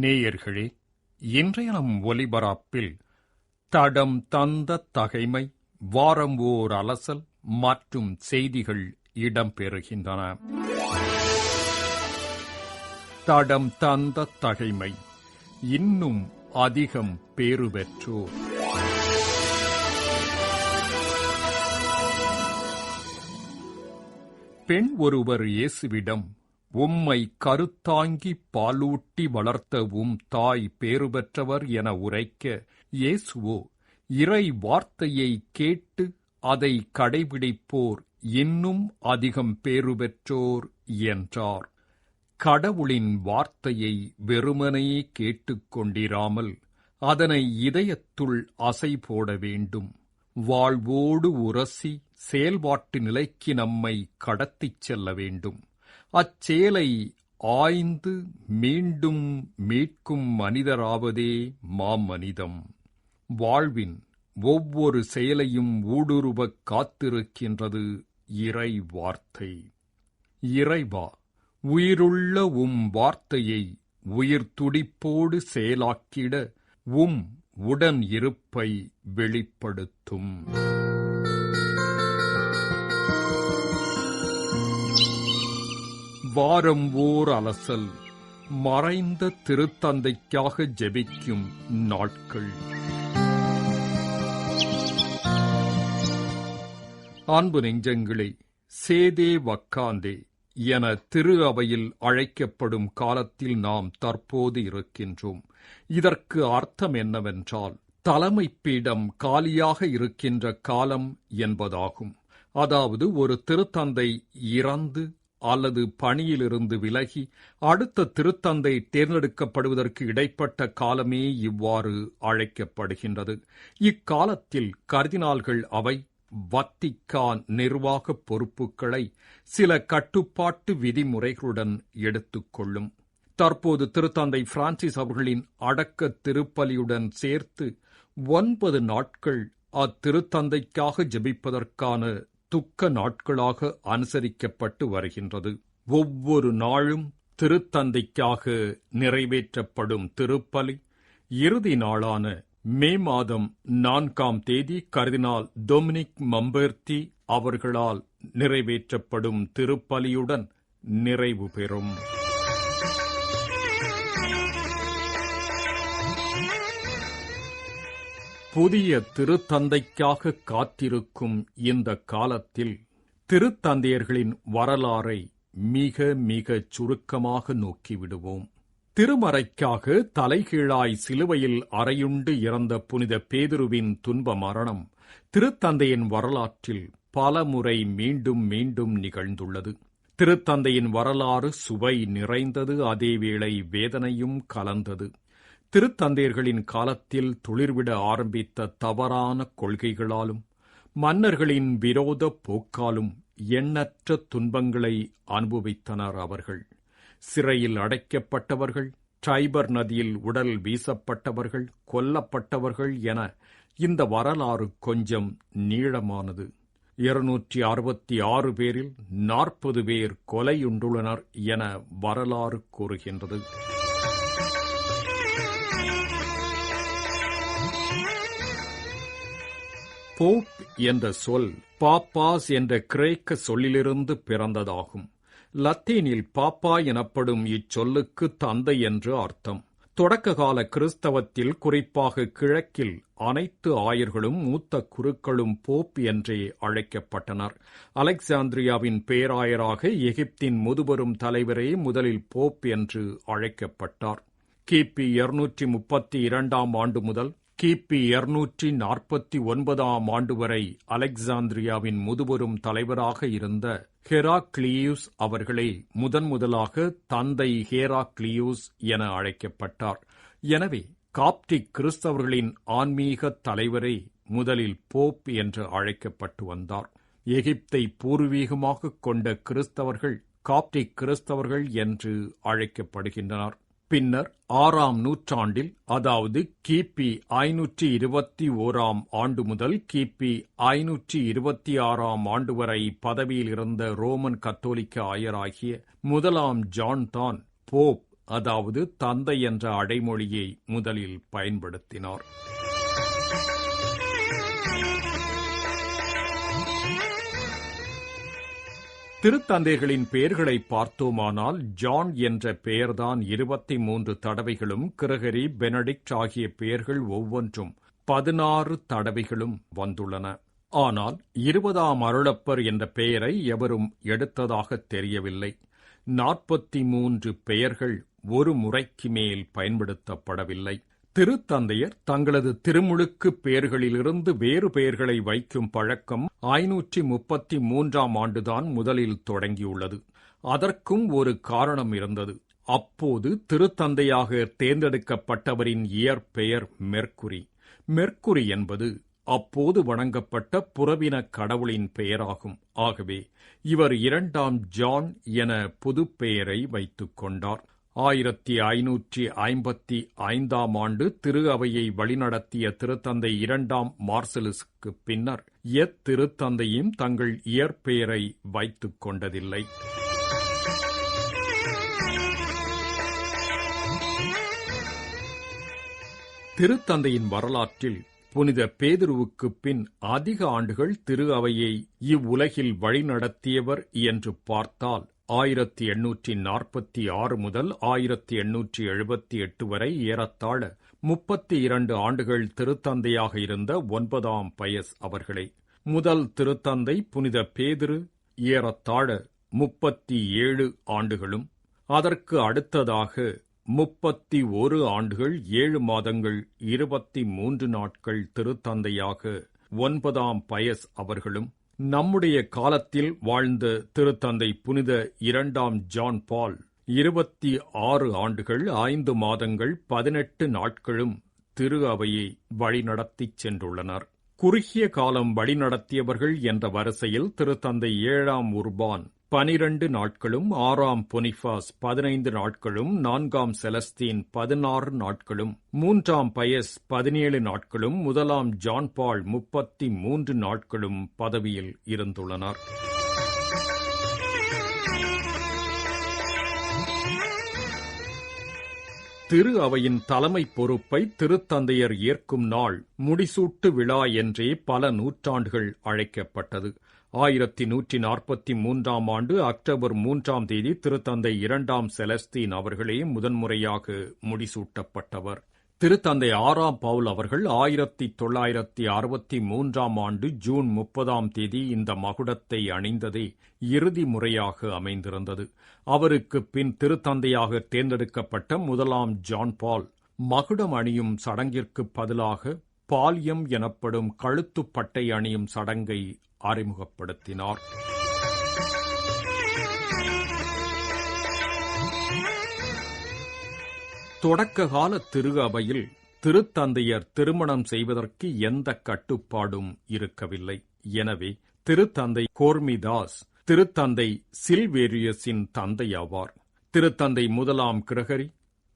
நேயர்களே இன்றைய நம் ஒலிபரப்பில் தடம் தந்த தகைமை வாரம் ஓர் அலசல் மற்றும் செய்திகள் இடம்பெறுகின்றன. தடம் தந்த தகைமை இன்னும் அதிகம் பேறு பெற்றோர் பெண் ஒருவர் இயேசுவிடம் உம்மை கருத்தாங்கி பாலூட்டி வளர்த்த உம் தாய் பேறு பெற்றவர் என உரைக்க இயேசுவோ இறை வார்த்தையை கேட்டு அதை கடைபிடிப்போர் இன்னும் அதிகம் பேறு பெற்றோர் என்றார். கடவுளின் வார்த்தையை வெறுமனையே கேட்டுக்கொண்டிராமல் அதனை இதயத்துள் அசை போட வேண்டும். வாழ்வோடு உரசி செயல்பாட்டு நிலைக்கு நம்மை கடத்திச் செல்ல வேண்டும். அச்செயலை ஆய்ந்து மீண்டும் மீட்கும் மனிதராவதே மாமனிதம். வாழ்வின் ஒவ்வொரு செயலையும் ஊடுருவக் காத்திருக்கின்றது இறை வார்த்தை இறைவா உயிருள்ள உம் வார்த்தையை உயிர் துடிப்போடு செயலாக்கிட உம் உடன் இருப்பை வெளிப்படுத்தும். வாரம் ஓர் அலசல் மறைந்த திருத்தந்தைக்காக ஜெபிக்கும் நாட்கள். அன்பு நெஞ்சங்களே சேதே வக்காந்தே என திரு அவையில் அழைக்கப்படும் காலத்தில் நாம் தற்போது இருக்கின்றோம். இதற்கு அர்த்தம் என்னவென்றால் தலைமை பீடம் காலியாக இருக்கின்ற காலம் என்பதாகும். அதாவது ஒரு திருத்தந்தை இறந்து அல்லது பணியிலிருந்து விலகி அடுத்த திருத்தந்தை தேர்ந்தெடுக்கப்படுவதற்கு இடைப்பட்ட காலமே இவ்வாறு அழைக்கப்படுகின்றது. இக்காலத்தில் கர்தினால்கள் அவை வத்திக்கான் நிர்வாக பொறுப்புகளை சில கட்டுப்பாட்டு விதிமுறைகளுடன் எடுத்துக்கொள்ளும் தற்போது திருத்தந்தை பிரான்சிஸ் அவர்களின் அடக்க திருப்பலியுடன் சேர்த்து ஒன்பது நாட்கள் அத்திருத்தந்தைக்காக ஜெபிப்பதற்கான துக்க நாட்களாக அனுசரிக்கப்பட்டு வருகின்றது. ஒவ்வொரு நாளும் திருத்தந்தைக்காக நிறைவேற்றப்படும் திருப்பலி. இறுதி நாளான மே மாதம் நான்காம் தேதி கர்தினால் டொமினிக் மம்பர்த்தி அவர்களால் நிறைவேற்றப்படும் திருப்பலியுடன் நிறைவு பெறும். புதிய திருத்தந்தைக்காக காத்திருக்கும் இந்த காலத்தில் திருத்தந்தையர்களின் வரலாறை மிக மிகச் சுருக்கமாக நோக்கிவிடுவோம். திருமறைக்காக தலைகீழாய் சிலுவையில் அறையுண்டு இறந்த புனித பேதுருவின் துன்ப மரணம் திருத்தந்தையின் வரலாற்றில் பல முறை மீண்டும் மீண்டும் நிகழ்ந்துள்ளது. திருத்தந்தையின் வரலாறு சுவை நிறைந்தது அதேவேளை வேதனையும் கலந்தது. திருத்தந்தையர்களின் காலத்தில் துளிர்விட ஆரம்பித்த தவறான கொள்கைகளாலும் மன்னர்களின் விரோத போக்காலும் எண்ணற்ற துன்பங்களை அனுபவித்தனர் அவர்கள். சிறையில் அடைக்கப்பட்டவர்கள் டைபர் நதியில் உடல் வீசப்பட்டவர்கள் கொல்லப்பட்டவர்கள் என இந்த வரலாறு கொஞ்சம் நீளமானது. இருநூற்றி அறுபத்தி ஆறு பேரில் நாற்பது பேர் கொலையுண்டுள்ளனர் என வரலாறு கூறுகின்றது. போப் என்ற சொல் பாப்பாஸ் என்ற கிரேக்க சொல்லிலிருந்து பிறந்ததாகும். லத்தீனில் பாப்பா எனப்படும் இச்சொல்லுக்கு தந்தை என்று அர்த்தம். தொடக்ககால கிறிஸ்தவத்தில் குறிப்பாக கிழக்கில் அனைத்து ஆயர்களும் மூத்த குருக்களும் போப் என்றே அழைக்கப்பட்டனர். அலெக்சாந்திரியாவின் பேராயராக எகிப்தின் முதுபெரும் தலைவரே முதலில் போப் என்று அழைக்கப்பட்டார். கிபி இருநூற்றி முப்பத்தி இரண்டாம் ஆண்டு முதல் கிபி இருநூற்றி நாற்பத்தி ஒன்பதாம் ஆண்டு வரை அலெக்சாந்திரியாவின் முதுபெரும் தலைவராக இருந்த ஹெராக்லியூஸ் அவர்களே முதன் முதலாக தந்தை ஹேராக்லியூஸ் என அழைக்கப்பட்டார். எனவே காப்டிக் கிறிஸ்தவர்களின் ஆன்மீக தலைவரை முதலில் போப் என்று அழைக்கப்பட்டு வந்தார். எகிப்தை பூர்வீகமாக கொண்ட கிறிஸ்தவர்கள் காப்டிக் கிறிஸ்தவர்கள் என்று அழைக்கப்படுகின்றனர். பின்னர் ஆறாம் நூற்றாண்டில் அதாவது கிபி ஐநூற்றி இருபத்தி ஓராம் ஆண்டு முதல் கிபி ஐநூற்றி இருபத்தி ஆறாம் ஆண்டு வரை பதவியில் இருந்த ரோமன் கத்தோலிக்க ஆயராகிய முதலாம் ஜான் தான் போப் அதாவது தந்தை என்ற அடைமொழியை முதலில் பயன்படுத்தினார். திருத்தந்தைகளின் பெயர்களை பார்த்தோமானால் ஜான் என்ற பெயர்தான் இருபத்தி மூன்று தடவைகளும் கிரகரி பெனடிக்ட் ஆகிய பெயர்கள் ஒவ்வொன்றும் பதினாறு தடவைகளும் வந்துள்ளன. ஆனால் இருபதாம் அருளப்பர் என்ற பெயரை எவரும் எடுத்ததாக தெரியவில்லை. நாற்பத்தி மூன்று பெயர்கள் ஒரு முறைக்கு மேல் பயன்படுத்தப்படவில்லை. திருத்தந்தையர் தங்களது திருமுழுக்கு பெயர்களிலிருந்து வேறு பெயர்களை வைக்கும் பழக்கம் ஐநூற்றி முப்பத்தி மூன்றாம் ஆண்டுதான் முதலில் தொடங்கியுள்ளது. அதற்கும் ஒரு காரணம் இருந்தது. அப்போது திருத்தந்தையாக தேர்ந்தெடுக்கப்பட்டவரின் இயற்பெயர் மெர்க்குரி. மெர்க்குரி என்பது அப்போது வணங்கப்பட்ட புறவின கடவுளின் பெயராகும். ஆகவே இவர் இரண்டாம் ஜான் என புதுப்பெயரை வைத்துக் கொண்டார். ஆயிரத்தி ஐநூற்றி ஐம்பத்தி ஐந்தாம் ஆண்டு திரு அவையை வழிநடத்திய திருத்தந்தை இரண்டாம் மார்சலுக்கு பின்னர் எத்திருத்தந்தையும் தங்கள் இயற்பெயரை வைத்துக் கொண்டதில்லை. திருத்தந்தையின் வரலாற்றில் புனித பேதுருவுக்கு பின் அதிக ஆண்டுகள் திரு அவையை இவ்வுலகில் வழிநடத்தியவர் என்று பார்த்தால் ஆயிரத்தி எண்ணூற்றி நாற்பத்தி ஆறு முதல் ஆயிரத்தி எண்ணூற்றி எழுபத்தி எட்டு வரை ஏறத்தாழ முப்பத்தி இரண்டு ஆண்டுகள் திருத்தந்தையாக இருந்த ஒன்பதாம் பயஸ் அவர்களே. முதல் திருத்தந்தை புனித பேதிரு ஏறத்தாழ முப்பத்தி ஏழு ஆண்டுகளும் அதற்கு அடுத்ததாக முப்பத்தி ஒரு ஆண்டுகள் ஏழு மாதங்கள் இருபத்தி மூன்று நாட்கள் திருத்தந்தையாக ஒன்பதாம் பயஸ் அவர்களும் நம்முடைய காலத்தில் வாழ்ந்த திருத்தந்தை புனித இரண்டாம் ஜான் பால் இருபத்தி ஆறு ஆண்டுகள் ஐந்து மாதங்கள் பதினெட்டு நாட்களும் திரு அவையை வழிநடத்திச் சென்றுள்ளனர். குறுகிய காலம் வழிநடத்தியவர்கள் என்ற வரிசையில் திருத்தந்தை ஏழாம் உர்பான் பனிரண்டு நாட்களும் ஆறாம் பொனிஃபாஸ் பதினைந்து நாட்களும் நான்காம் செலஸ்தீன் பதினாறு நாட்களும் மூன்றாம் பயஸ் பதினேழு நாட்களும் முதலாம் ஜான் பால் முப்பத்தி மூன்று நாட்களும் பதவியில் இருந்துள்ளனர். திரு அவையின் தலைமை பொறுப்பை திருத்தந்தையர் ஏற்கும் நாள் முடிசூட்டு விழா என்றே பல நூற்றாண்டுகள் அழைக்கப்பட்டது. ஆயிரத்தி நூற்றி நாற்பத்தி மூன்றாம் ஆண்டு அக்டோபர் மூன்றாம் தேதி திருத்தந்தை இரண்டாம் செலஸ்தீன் அவர்களே முதன்முறையாக முடிசூட்டப்பட்டவர். திருத்தந்தை ஆறாம் பவுல் அவர்கள் ஆயிரத்தி தொள்ளாயிரத்தி அறுபத்தி மூன்றாம் ஆண்டு ஜூன் முப்பதாம் தேதி இந்த மகுடத்தை அணிந்ததே இறுதி முறையாக அமைந்திருந்தது. அவருக்கு பின் திருத்தந்தையாக தேர்ந்தெடுக்கப்பட்ட முதலாம் ஜான் பால் மகுடம் அணியும் சடங்கிற்கு பதிலாக பால்யம் எனப்படும் கழுத்துப்பட்டை அணியும் சடங்கை அறிமுகப்படுத்தினார். தொடக்க கால திரு அவையில் திருத்தந்தையர் திருமணம் செய்வதற்கு எந்த கட்டுப்பாடும் இருக்கவில்லை. எனவே திருத்தந்தை கோர்மிதாஸ் திருத்தந்தை சில்வேரியஸின் தந்தையாவார். திருத்தந்தை முதலாம் கிரகரி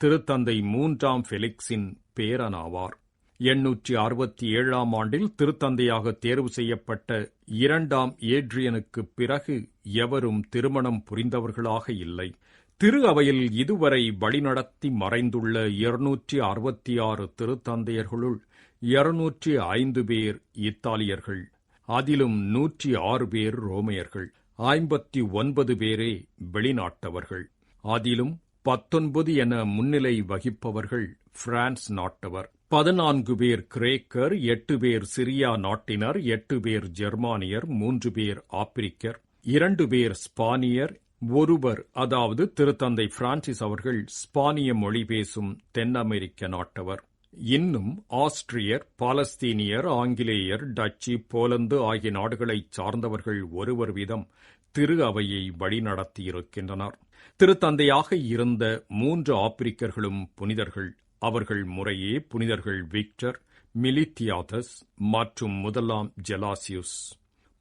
திருத்தந்தை மூன்றாம் ஃபெலிக்ஸின் பேரனாவார். எண்ணூற்றி அறுபத்தி ஏழாம் ஆண்டில் திருத்தந்தையாக தேர்வு செய்யப்பட்ட இரண்டாம் ஏட்ரியனுக்கு பிறகு எவரும் திருமணம் புரிந்தவர்களாக இல்லை. திரு அவையில் இதுவரை வழிநடத்தி மறைந்துள்ள இருநூற்றி அறுபத்தி ஆறு திருத்தந்தையர்களுள் இருநூற்றி ஐந்து பேர் இத்தாலியர்கள். அதிலும் நூற்றி ஆறு பேர் ரோமையர்கள். ஐம்பத்தி ஒன்பது பேரே வெளிநாட்டவர்கள். அதிலும் பத்தொன்பது என முன்னிலை வகிப்பவர்கள் பிரான்ஸ் நாட்டவர். பதினான்கு பேர் கிரேக்கர் எட்டு பேர் சிரியா நாட்டினர் எட்டு பேர் ஜெர்மானியர் மூன்று பேர் ஆப்பிரிக்கர் இரண்டு பேர் ஸ்பானியர் ஒருவர் அதாவது திருத்தந்தை பிரான்சிஸ் அவர்கள் ஸ்பானிய மொழி பேசும் தென் அமெரிக்க நாட்டவர். இன்னும் ஆஸ்திரியர் பாலஸ்தீனியர் ஆங்கிலேயர் டச்சு போலந்து ஆகிய நாடுகளைச் சார்ந்தவர்கள் ஒருவர் வீதம் திரு அவையை வழிநடத்தியிருக்கின்றனர். திருத்தந்தையாக இருந்த மூன்று ஆப்பிரிக்கர்களும் புனிதர்கள். அவர்கள் முறையே புனிதர்கள் விக்டர் மிலித்தியாதஸ் மற்றும் முதலாம் ஜெலாசியுஸ்.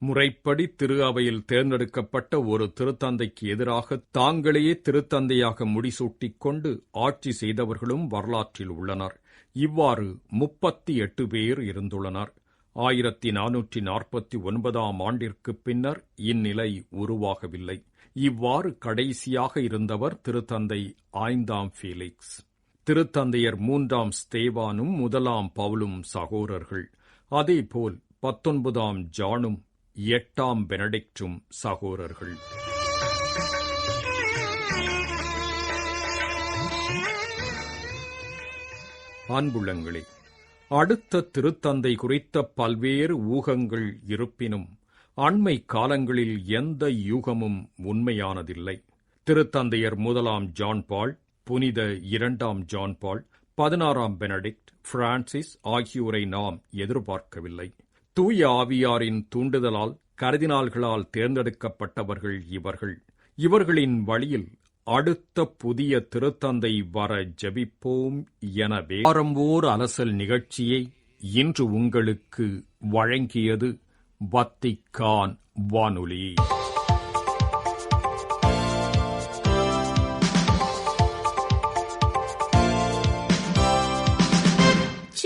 முறைப்படி திரு அவையில் தேர்ந்தெடுக்கப்பட்ட ஒரு திருத்தந்தைக்கு எதிராக தாங்களையே திருத்தந்தையாக முடிசூட்டிக் கொண்டு ஆட்சி செய்தவர்களும் வரலாற்றில் உள்ளனர். இவ்வாறு முப்பத்தி எட்டு பேர் இருந்துள்ளனர். ஆயிரத்தி நானூற்றி நாற்பத்தி ஒன்பதாம் ஆண்டிற்கு பின்னர் இந்நிலை உருவாகவில்லை. இவ்வாறு கடைசியாக இருந்தவர் திருத்தந்தை ஐந்தாம் ஃபீலிக்ஸ். திருத்தந்தையர் மூன்றாம் ஸ்தேவானும் முதலாம் பவுலும் சகோதரர்கள். அதேபோல் பத்தொன்பதாம் ஜானும் எட்டாம் பெனடிக்டும் சகோதரர்கள். அன்புள்ளங்களே அடுத்த திருத்தந்தை குறித்த பல்வேறு ஊகங்கள் இருப்பினும் அண்மை காலங்களில் எந்த யூகமும் உண்மையானதில்லை. திருத்தந்தையர் முதலாம் ஜான் பால் புனித இரண்டாம் ஜான் பால் பதினாறாம் பெனடிக்ட் பிரான்சிஸ் ஆகியோரை நாம் எதிர்பார்க்கவில்லை. தூய ஆவியாரின் தூண்டுதலால் கருதினால்களால் தேர்ந்தெடுக்கப்பட்டவர்கள் இவர்கள். இவர்களின் வழியில் அடுத்த புதிய திருத்தந்தை வர ஜெபிப்போம் எனவே. வாரம்போர் அலசல் நிகழ்ச்சியை இன்று உங்களுக்கு வழங்கியது வத்திக்கான் வானொலி.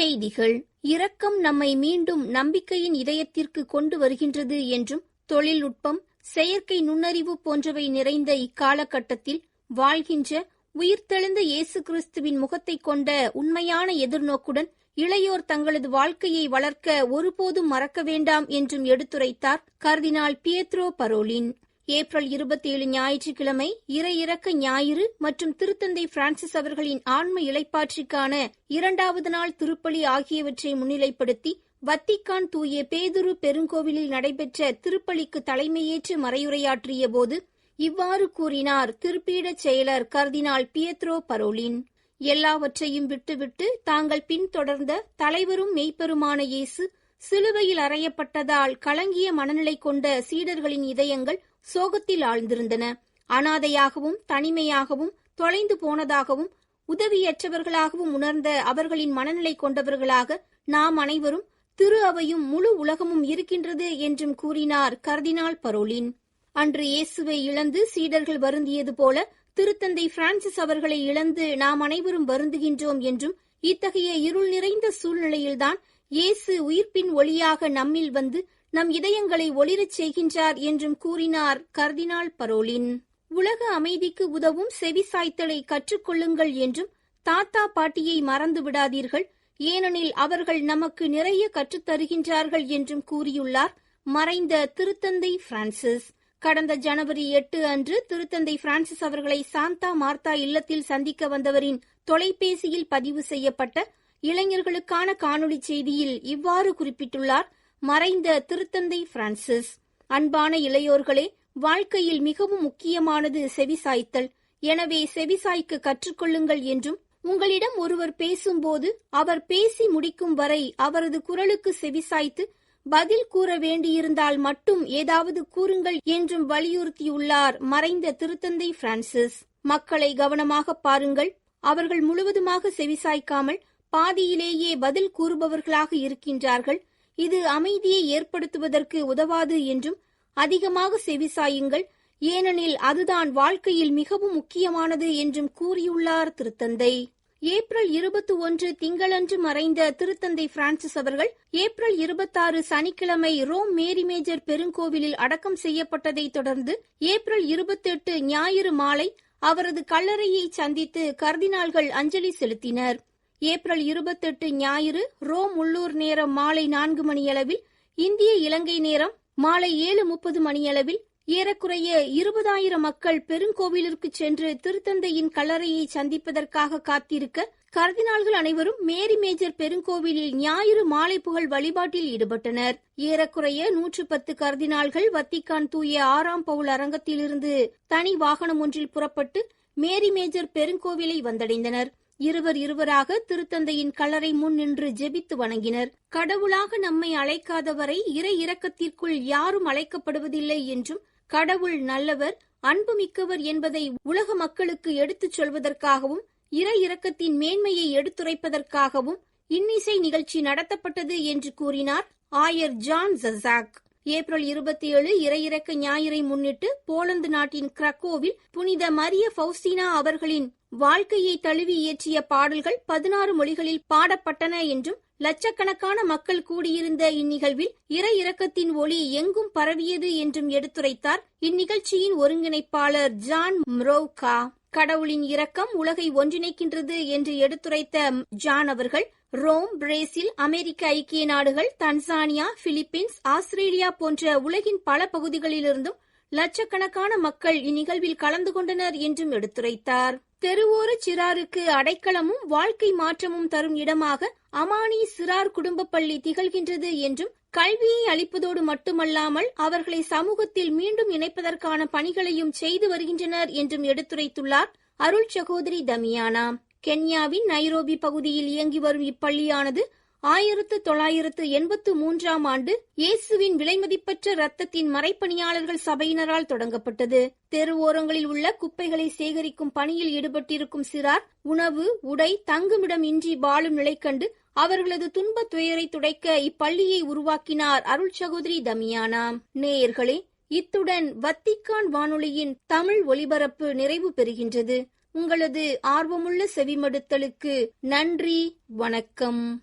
செய்திகள் இரக்கம் நம்மை மீண்டும் நம்பிக்கையின் இதயத்திற்கு கொண்டு வருகின்றது என்றும் தொழில்நுட்பம் செயற்கை நுண்ணறிவு போன்றவை நிறைந்த இக்காலகட்டத்தில் வாழ்கின்ற உயிர்த்தெழுந்த இயேசு கிறிஸ்துவின் முகத்தை கொண்ட உண்மையான எதிர்நோக்குடன் இளையோர் தங்களது வாழ்க்கையை வளர்க்க ஒருபோதும் மறக்க வேண்டாம் என்றும் எடுத்துரைத்தார் கர்தினால் பியத்ரோ பரோலின். ஏப்ரல் இருபத்தி ஏழு ஞாயிற்றுக்கிழமை இறையிறக்க ஞாயிறு மற்றும் திருத்தந்தை பிரான்சிஸ் அவர்களின் ஆன்ம இளைப்பாற்றிக்கான இரண்டாவது நாள் திருப்பலி ஆகியவற்றை முன்னிலைப்படுத்தி வத்திக்கான் தூய பேதுரு பெருங்கோவிலில் நடைபெற்ற திருப்பலிக்கு தலைமையேற்று மறையுரையாற்றிய போது இவ்வாறு கூறினார் திருப்பீடச் செயலர் கர்தினால் பியத்ரோ பரோலின். எல்லாவற்றையும் விட்டுவிட்டு தாங்கள் பின்தொடர்ந்த தலைவரும் மெய்ப்பெருமான இயேசு சிலுவையில் அறையப்பட்டதால் கலங்கிய மனநிலை கொண்ட சீடர்களின் இதயங்கள் சோகத்தில் ஆழ்ந்திருந்தன. அனாதையாகவும் தனிமையாகவும் தொலைந்து போனதாகவும் உதவியற்றவர்களாகவும் உணர்ந்த அவர்களின் மனநிலை கொண்டவர்களாக நாம் அனைவரும் திரு அவையும் முழு உலகமும் இருக்கின்றது என்றும் கூறினார் கர்தினால் பரோலின். அன்று இயேசுவை இழந்து சீடர்கள் வருந்தியது போல திருத்தந்தை பிரான்சிஸ் அவர்களை இழந்து நாம் அனைவரும் வருந்துகின்றோம் என்றும் இத்தகைய இருள் நிறைந்த சூழ்நிலையில்தான் இயேசு உயிர்ப்பின் ஒளியாக நம்மில் வந்து நம் இதயங்களை ஒளிரச் செய்கின்றார் என்றும் கூறினார் கர்தினால் பரோலின். உலக அமைதிக்கு உதவும் செவிசாய்த்தலை கற்றுக்கொள்ளுங்கள் என்றும் தாத்தா பாட்டியை மறந்து விடாதீர்கள் ஏனெனில் அவர்கள் நமக்கு நிறைய கற்றுத்தருகின்றார்கள் என்றும் கூறியுள்ளார் மறைந்த திருத்தந்தை பிரான்சிஸ். கடந்த ஜனவரி எட்டு அன்று திருத்தந்தை பிரான்சிஸ் அவர்களை சாந்தா மார்த்தா இல்லத்தில் சந்திக்க வந்தவரின் தொலைபேசியில் பதிவு செய்யப்பட்ட இளைஞர்களுக்கான காணொலி செய்தியில் இவ்வாறு குறிப்பிட்டுள்ளார் மறைந்த திருத்தந்தை பிரான்சிஸ். அன்பான இளையோர்களே வாழ்க்கையில் மிகவும் முக்கியமானது செவிசாய்த்தல். எனவே செவிசாய்க்கு கற்றுக்கொள்ளுங்கள் என்றும் உங்களிடம் ஒருவர் பேசும்போது அவர் பேசி முடிக்கும் வரை அவரது குரலுக்கு செவிசாய்த்து பதில் கூற வேண்டியிருந்தால் மட்டும் ஏதாவது கூறுங்கள் என்றும் வலியுறுத்தியுள்ளார் மறைந்த திருத்தந்தை பிரான்சிஸ். மக்களை கவனமாக பாருங்கள். அவர்கள் முழுவதுமாக செவிசாய்க்காமல் பாதியிலேயே பதில் கூறுபவர்களாக இருக்கின்றார்கள். இது அமைதியை ஏற்படுத்துவதற்கு உதவாது என்றும் அதிகமாக செவிசாயுங்கள். ஏனெனில் அதுதான் வாழ்க்கையில் மிகவும் முக்கியமானது என்றும் கூறியுள்ளார் திருத்தந்தை. ஏப்ரல் இருபத்தி ஒன்று திங்களன்று மறைந்த திருத்தந்தை பிரான்சிஸ் அவர்கள் ஏப்ரல் இருபத்தாறு சனிக்கிழமை ரோம் மேரி மேஜர் பெருங்கோவிலில் அடக்கம் செய்யப்பட்டதை தொடர்ந்து ஏப்ரல் இருபத்தெட்டு ஞாயிறு மாலை அவரது கல்லறையை சந்தித்து கர்தினால்கள் அஞ்சலி செலுத்தினர். ஏப்ரல் இருபத்தெட்டு ஞாயிறு ரோம் உள்ளூர் நேரம் மாலை நான்கு மணியளவில் இந்திய இலங்கை நேரம் மாலை ஏழு முப்பது மணியளவில் ஏறக்குறைய இருபதாயிரம் மக்கள் பெருங்கோவிலிற்கு சென்று திருத்தந்தையின் கல்லறையை சந்திப்பதற்காக காத்திருக்க கர்தினால்கள் அனைவரும் மேரி மேஜர் பெருங்கோவிலில் ஞாயிறு மாலை புகழ் வழிபாட்டில் ஈடுபட்டனர். ஏறக்குறைய நூற்று பத்து கர்தினால்கள் வத்திக்கான் தூய ஆறாம் பவுல் அரங்கத்திலிருந்து தனி வாகனம் ஒன்றில் புறப்பட்டு மேரி மேஜர் பெருங்கோவிலை வந்தடைந்தனர். இருவர் இருவராக திருத்தந்தையின் கல்லறை முன் நின்று ஜெபித்து வணங்கினர். கடவுளாக நம்மை அழைக்காதவரை இறை இரக்கத்திற்குள் யாரும் அழைக்கப்படுவதில்லை என்றும் கடவுள் நல்லவர் அன்புமிக்கவர் என்பதை உலக மக்களுக்கு எடுத்துச் சொல்வதற்காகவும் இறை இரக்கத்தின் மேன்மையை எடுத்துரைப்பதற்காகவும் இன்னிசை நிகழ்ச்சி நடத்தப்பட்டது என்று கூறினார் ஆயர் ஜான் ஜசாக் ஏப்ரல் இருபத்தி ஏழு இறையிறக்க ஞாயிறை முன்னிட்டு போலந்து நாட்டின் கிரக்கோவில் புனித மரிய ஃபவுஸ்டினா அவர்களின் வாழ்க்கையை தழுவி இயற்றிய பாடல்கள் பதினாறு மொழிகளில் பாடப்பட்டன என்றும் லட்சக்கணக்கான மக்கள் கூடியிருந்த இந்நிகழ்வில் இற இரக்கத்தின் ஒளி எங்கும் பரவியது என்றும் எடுத்துரைத்தார் இந்நிகழ்ச்சியின் ஒருங்கிணைப்பாளர் ஜான் ம்ரோவ்கா கடவுளின் இரக்கம் உலகை ஒன்றிணைக்கின்றது என்று எடுத்துரைத்த ஜான் அவர்கள் ரோம் பிரேசில் அமெரிக்க ஐக்கிய நாடுகள் தன்சானியா பிலிப்பீன்ஸ் ஆஸ்திரேலியா போன்ற உலகின் பல பகுதிகளிலிருந்தும் லட்சக்கணக்கான மக்கள் இந்நிகழ்வில் கலந்து கொண்டனர் என்றும் எடுத்துரைத்தார். தெருவோர சிறாருக்கு அடைக்கலமும் வாழ்க்கை மாற்றமும் தரும் இடமாக அமானி சிறார் குடும்ப பள்ளி திகழ்கின்றது என்றும் கல்வியை அளிப்பதோடு மட்டுமல்லாமல் அவர்களை சமூகத்தில் மீண்டும் இணைப்பதற்கான பணிகளையும் செய்து வருகின்றனர் என்றும் எடுத்துரைத்துள்ளார் அருள் சகோதரி தமியானா. கென்யாவின் நைரோபி பகுதியில் இயங்கி வரும் இப்பள்ளியானது ஆயிரத்து தொள்ளாயிரத்து எண்பத்து மூன்றாம் ஆண்டு இயேசுவின் விலைமதிப்பற்ற ரத்தத்தின் மறைப்பணியாளர்கள் சபையினரால் தொடங்கப்பட்டது. தெரு ஓரங்களில் உள்ள குப்பைகளை சேகரிக்கும் பணியில் ஈடுபட்டிருக்கும் சிறார் உணவு உடை தங்குமிடம் இன்றி வாழும் நிலை கண்டு அவர்களது துன்பத் துயரை துடைக்க இப்பள்ளியை உருவாக்கினார் அருள் சகோதரி தமியானா. நேயர்களே இத்துடன் வத்திக்கான் வானொலியின் தமிழ் ஒலிபரப்பு நிறைவு பெறுகின்றது. உங்களது ஆர்வமுள்ள செவிமடுத்தலுக்கு நன்றி வணக்கம்.